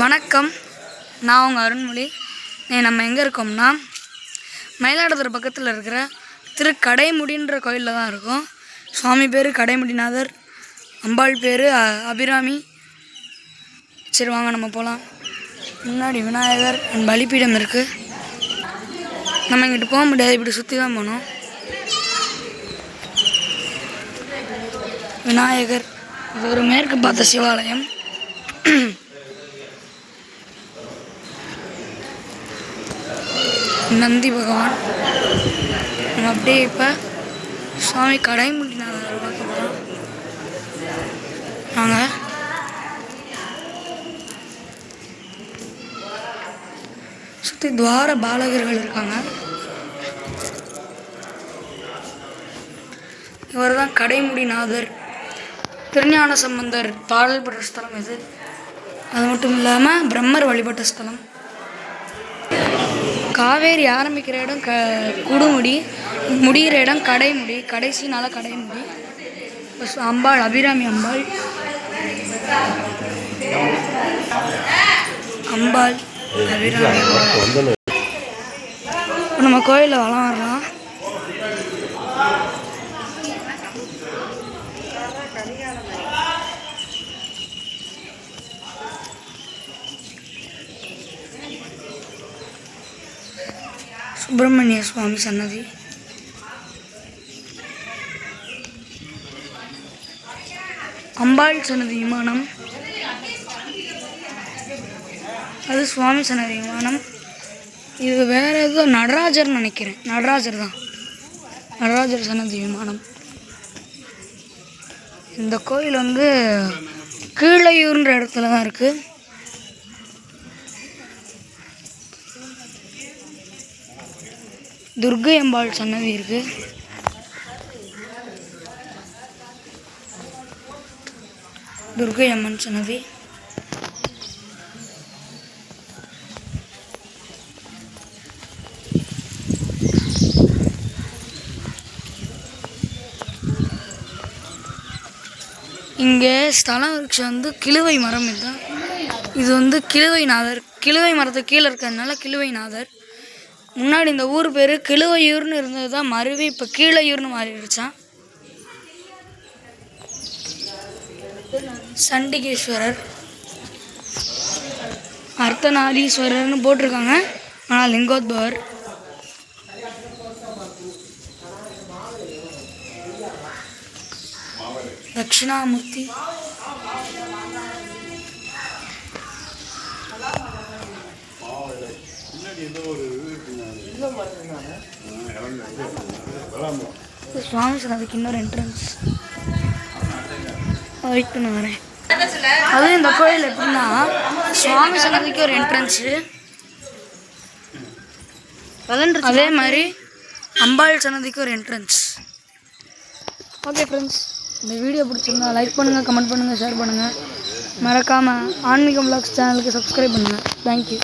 வணக்கம். நான் உங்கள் அருண்மொழி. நம்ம எங்கே இருக்கோம்னா மயிலாடுதுறை பக்கத்தில் இருக்கிற திரு கடைமுடின்ற கோயிலில் தான் இருக்கும். சுவாமி பேர் கடைமுடிநாதர் அம்பாள் பேர் அபிராமி. சரி வாங்க நம்ம போகலாம் முன்னாடி விநாயகர் அண்ட் பலிப்பீடம் இருக்குது நம்ம இங்கிட்டு போக முடியாது இப்படி சுற்றி தான் போகணும் விநாயகர் இது ஒரு மேற்கு பார்த்த சிவாலயம். நந்தி பகவான். நம்ம அப்படியே இப்போ சுவாமி கடைமுடிநாதர் பார்க்க போகிறோம் நாங்கள் சுற்றி துவார பாலகர்கள் இருக்காங்க. இவர் தான் கடைமுடிநாதர். திருஞான சம்பந்தர் பாடல் பெற்ற ஸ்தலம் இது அது மட்டும் இல்லாமல் பிரம்மர் வழிபட்ட ஸ்தலம். காவேரி ஆரம்பிக்கிற இடம் க குடுமுடி முடிகிற இடம் கடைமுடி கடைசினால கடைமுடி. அம்பாள் அபிராமி அம்பாள். அம்பாள் அபிராமி அம்பாள். இப்போ நம்ம கோயிலில் வளம் வரலாம் சுப்பிரமணிய சுவாமி சன்னதி. அம்பாள் சன்னதி விமானம். அது சுவாமி சன்னதி விமானம். இது வேற ஏதோ நடராஜர் நினைக்கிறேன். நடராஜர் தான். நடராஜர் சன்னதி விமானம். இந்த கோயில் வந்து கீழையூர்ன்ற இடத்துல தான் இருக்குது துர்கை அம்பாள் சன்னதி இருக்கு. துர்கை அம்மன் சன்னதி. இங்கே ஸ்தல விருட்சம் வந்து கிழுவை மரம் இதுதான். இது வந்து கிழுவை நாதர் கிழுவை மரத்துக்கு கீழே இருக்கிறதுனால கிழுவை நாதர் முன்னாடி இந்த ஊர் பேர் கிழுவையூர்னு இருந்தது தான் மருவி இப்போ கீழையூர்னு மாறிடுச்சான் சண்டிகேஸ்வரர் அர்த்தநாதீஸ்வரர்னு போட்டிருக்காங்க. ஆனால் லிங்கோத்பவர். தட்சிணாமூர்த்தி. சுவாமி சன்னதிக்கு இன்னொரு என்ட்ரன்ஸ் வெயிட் பண்ண வரேன். அதுவும் இந்த கோயில் எப்படின்னா சுவாமி சன்னதிக்கு ஒரு என்ட்ரன்ஸு அதே மாதிரி அம்பாள் சன்னதிக்கு ஒரு என்ட்ரன்ஸ் ஓகே ஃப்ரெண்ட்ஸ் இந்த வீடியோ பிடிச்சிருந்தா லைக் பண்ணுங்கள் கமெண்ட் பண்ணுங்கள் ஷேர் பண்ணுங்கள் மறக்காமல் ஆன்மீகம் விளாக்ஸ் சேனலுக்கு சப்ஸ்கிரைப் பண்ணுங்கள் தேங்க்யூ